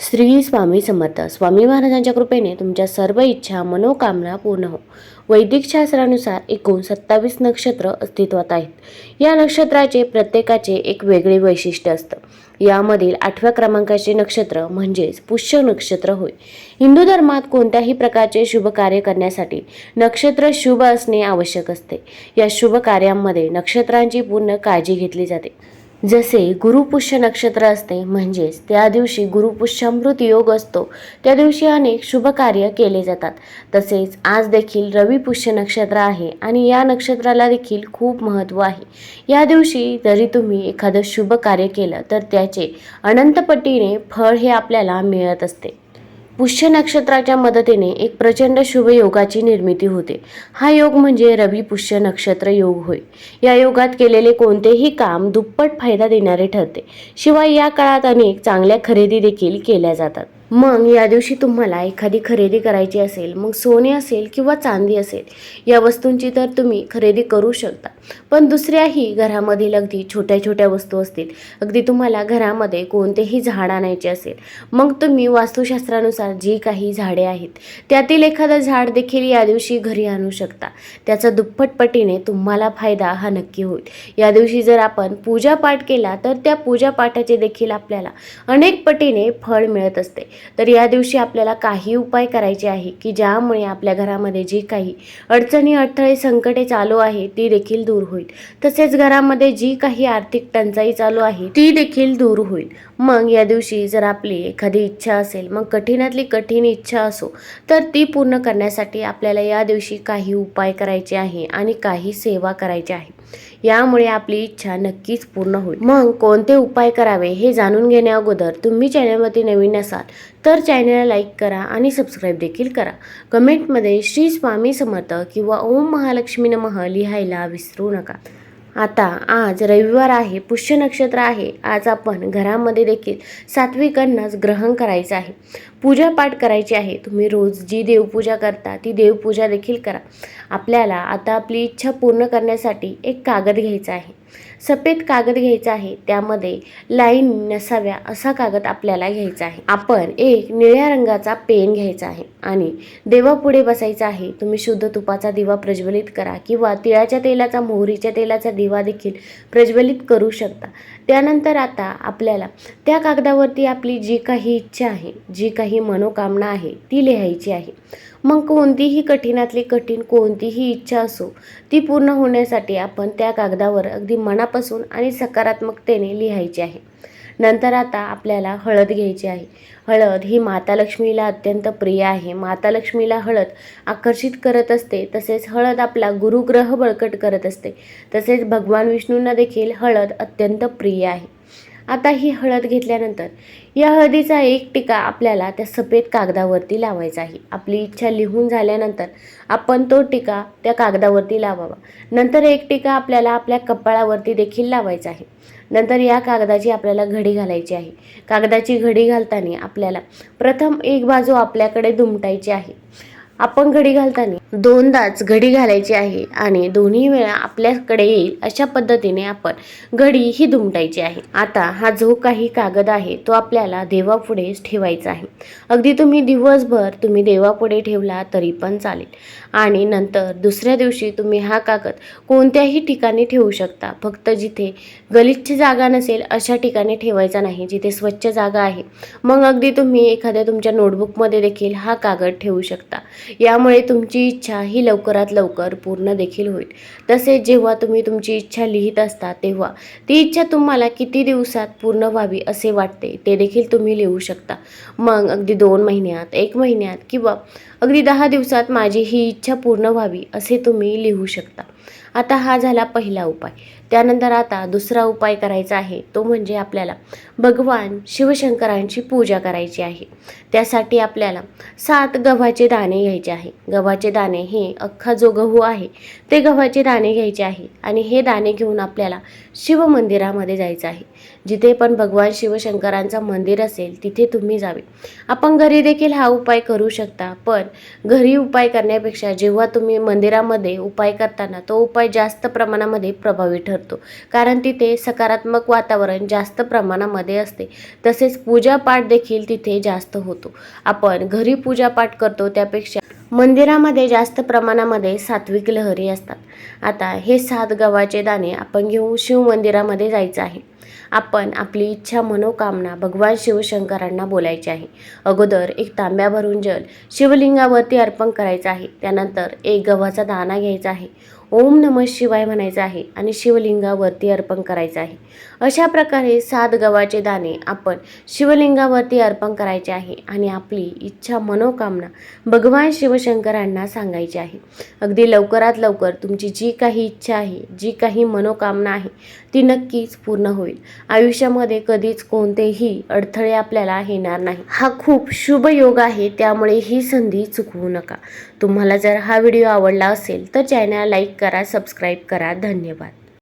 श्री स्वामी समर्थ. स्वामी महाराजांच्या कृपेने तुमच्या सर्व इच्छा मनोकामना पूर्ण हो. वैदिक शास्त्रानुसार एकूण सत्तावीस नक्षत्र अस्तित्वात आहेत. या नक्षत्राचे प्रत्येकाचे एक वेगळे वैशिष्ट्य असतं. यामधील आठव्या क्रमांकाचे नक्षत्र म्हणजेच पुष्य नक्षत्र होय. हिंदू धर्मात कोणत्याही प्रकारचे शुभ कार्य करण्यासाठी नक्षत्र शुभ असणे आवश्यक असते. या शुभ कार्यांमध्ये नक्षत्रांची पूर्ण काळजी घेतली जाते. जसे गुरुपुष्य नक्षत्र असते म्हणजेच त्या दिवशी गुरुपुष्यामृत योग असतो. त्या दिवशी अनेक शुभ कार्य केले जातात. तसेच आज देखील रविपुष्य नक्षत्र आहे आणि या नक्षत्राला देखील खूप महत्त्व आहे. या दिवशी जरी तुम्ही एखादं शुभ कार्य केलं तर त्याचे अनंतपटीने फळ हे आपल्याला मिळत असते. पुष्य नक्षत्राच्या मदतीने एक प्रचंड शुभ योगाची निर्मिती होते. हा योग म्हणजे रवी पुष्य नक्षत्र योग होय. या योगात केलेले कोणतेही काम दुप्पट फायदा देणारे ठरते. शिवाय या काळात अनेक चांगल्या खरेदी देखील केल्या जातात. मग या दिवशी तुम्हाला एखादी खरेदी करायची असेल मग सोने असेल किंवा चांदी असेल या वस्तूंची तर तुम्ही खरेदी करू शकता. पण दुसऱ्याही घरामधील अगदी छोट्या छोट्या वस्तू असतील. अगदी तुम्हाला घरामध्ये कोणतेही झाड आणायचे असेल मग तुम्ही वास्तुशास्त्रानुसार जी काही झाडे आहेत त्यातील एखादं झाड देखील या दिवशी घरी आणू शकता. त्याचा दुप्पट पटीने तुम्हाला फायदा हा नक्की होईल. या दिवशी जर आपण पूजापाठ केला तर त्या पूजापाठाचे देखील आपल्याला अनेक पटीने फळ मिळत असते. तर या दिवशी आपल्याला काही उपाय करायचे आहे की ज्यामुळे आपल्या घरामध्ये जी काही अडचणी अडथळे संकटे चालू आहे ती देखील दूर होईल. तसेच घरामध्ये जी काही आर्थिक टंचाई चालू आहे ती देखील दूर होईल. मग या दिवशी जर आपली एखादी इच्छा असेल मग कठीणातली कठीण इच्छा असो तर ती पूर्ण करण्यासाठी आपल्याला या दिवशी काही उपाय करायचे आहे आणि काही सेवा करायची आहे. यामुळे आपली इच्छा नक्कीच पूर्ण होईल. मग कोणते उपाय करावे हे जाणून घेण्या अगोदर तुम्ही चॅनलमध्ये नवीन असाल तर चॅनलला लाईक करा आणि सबस्क्राईब देखील करा. कमेंटमध्ये श्री स्वामी समर्थ किंवा ओम महालक्ष्मी नमः लिहायला विसरू नका. आता आज रविवार आहे पुष्य नक्षत्र आहे. आज आपण घरामध्ये देखील सात्विकांनाच ग्रहण करायचं आहे. पूजापाठ करायची आहे. तुम्ही रोज जी देवपूजा करता ती देवपूजा देखील करा. आपल्याला आता आपली इच्छा पूर्ण करण्यासाठी एक कागद घ्यायचा आहे. सफेद कागद घ्यायचा आहे. त्यामध्ये लाईन नसाव्या असा कागद आपल्याला घ्यायचा आहे. आपण एक निळ्या रंगाचा पेन घ्यायचा आहे आणि देवापुढे बसायचा आहे. तुम्ही शुद्ध तुपाचा दिवा प्रज्वलित करा किंवा तिळाच्या तेलाचा मोहरीच्या तेलाचा दिवा देखील प्रज्वलित करू शकता. त्यानंतर आता आपल्याला त्या कागदावरती आपली जी काही इच्छा आहे जी काही मनोकामना आहे ती लिहायची आहे. मग कोणतीही कठीणातली कठीण कोणतीही इच्छा असो ती पूर्ण होण्यासाठी आपण त्या कागदावर अगदी मनापासून आणि सकारात्मकतेने लिहायची आहे. नंतर आता आपल्याला हळद घ्यायची आहे. हळद ही माता लक्ष्मीला अत्यंत प्रिय आहे. माता लक्ष्मीला हळद आकर्षित करत असते तसेच हळद आपला गुरुग्रह बळकट करत असते. तसेच भगवान विष्णूंना देखील हळद अत्यंत प्रिय आहे. आता ही हळद घेतल्यानंतर या हळदीचा एक टिका आपल्याला त्या सफेद कागदावरती लावायचा आहे. आपली इच्छा लिहून झाल्यानंतर आपण तो टिका त्या कागदावरती लावावा. नंतर एक टिका आपल्याला आपल्या कपाळावरती देखील लावायचा आहे. नंतर या कागदाची आपल्याला घडी घालायची आहे. कागदाची घडी घालताना आपल्याला प्रथम एक बाजू आपल्याकडे दुमटायची आहे. आपण घडी घालताना दोनदाच घडी घालायची आहे आणि दोन्ही वेळा आपल्याकडे येईल अशा पद्धतीने आपण घडी ही दुमटायची आहे. आता हा जो काही कागद आहे तो आपल्याला देवापुढेच ठेवायचा आहे. अगदी तुम्ही दिवसभर तुम्ही देवापुढे ठेवला तरी पण चालेल. आणि नंतर दुसऱ्या दिवशी तुम्ही हा कागद कोणत्याही ठिकाणी ठेवू शकता. फक्त जिथे गलिच्छ जागा नसेल अशा ठिकाणी ठेवायचा नाही जिथे स्वच्छ जागा आहे. मग अगदी तुम्ही एखाद्या तुमच्या नोटबुकमध्ये देखील हा कागद ठेवू शकता. यामुळे तुमची इच्छा ही लवकरात लवकर पूर्ण देखील होईल. तसेच जेव्हा तुम्ही तुमची इच्छा लिहित असता तेव्हा ती इच्छा तुम्हाला किती दिवसात पूर्ण व्हावी असे वाटते ते देखील तुम्ही लिहू शकता. मग अगदी दोन महिन्यात एक महिन्यात किंवा अगदी दहा दिवसात माझी ही इच्छा पूर्ण व्हावी असे तुम्ही लिहू शकता. आता हा झाला पहिला उपाय. त्यानंतर आता दुसरा उपाय करायचा आहे तो म्हणजे आपल्याला भगवान शिवशंकरांची पूजा करायची आहे. त्यासाठी आपल्याला सात गव्हाचे दाणे घ्यायचे आहे. गव्हाचे दाणे हे अख्खा जो गहू आहे ते गव्हाचे दाणे घ्यायचे आहे आणि हे दाणे घेऊन आपल्याला शिवमंदिरामध्ये जायचं आहे. जिथे पण भगवान शिवशंकरांचं मंदिर असेल तिथे तुम्ही जावे. आपण घरी देखील हा उपाय करू शकता पण घरी उपाय करण्यापेक्षा जेव्हा तुम्ही मंदिरामध्ये उपाय करताना तो उपाय उपाय जास्त प्रमाणामध्ये प्रभावी ठरतो. कारण तिथे सकारात्मक वातावरण जास्त प्रमाणामध्ये असते. तसेच पूजापाठ देखील तिथे जास्त होतो. आपण घरी पूजापाठ करतो त्यापेक्षा मंदिरामध्ये जास्त प्रमाणामध्ये सात्विक लहरी असतात. आता हे सात गव्हाचे दाणे आपण घेऊन शिव मंदिरामध्ये जायचं आहे. आपण आपली इच्छा मनोकामना भगवान शिवशंकरांना बोलायची आहे. अगोदर एक तांब्या भरून जल शिवलिंगावरती अर्पण करायचं आहे. त्यानंतर एक गव्हाचा दाणा घ्यायचा आहे. ओम नम शिवाय म्हणायचं आहे आणि शिवलिंगावरती अर्पण करायचं आहे. अशा प्रकारे सात गव्हाचे दाणे आपण शिवलिंगावरती अर्पण करायचे आहे आणि आपली इच्छा मनोकामना भगवान शिव शिवशंकरांना सांगायचे आहे. अगदी लवकरात लवकर तुमची जी काही इच्छा आहे जी काही मनोकामना आहे ती नक्कीच पूर्ण होईल. आयुष्यामध्ये कधीच कोणतेही अडथळे आपल्याला येणार नाही. हा खूप शुभ योग आहे त्यामुळे ही संधी चुकवू नका. तुम्हाला जर हा व्हिडिओ आवडला असेल तर चॅनल लाईक करा सबस्क्राईब करा. धन्यवाद.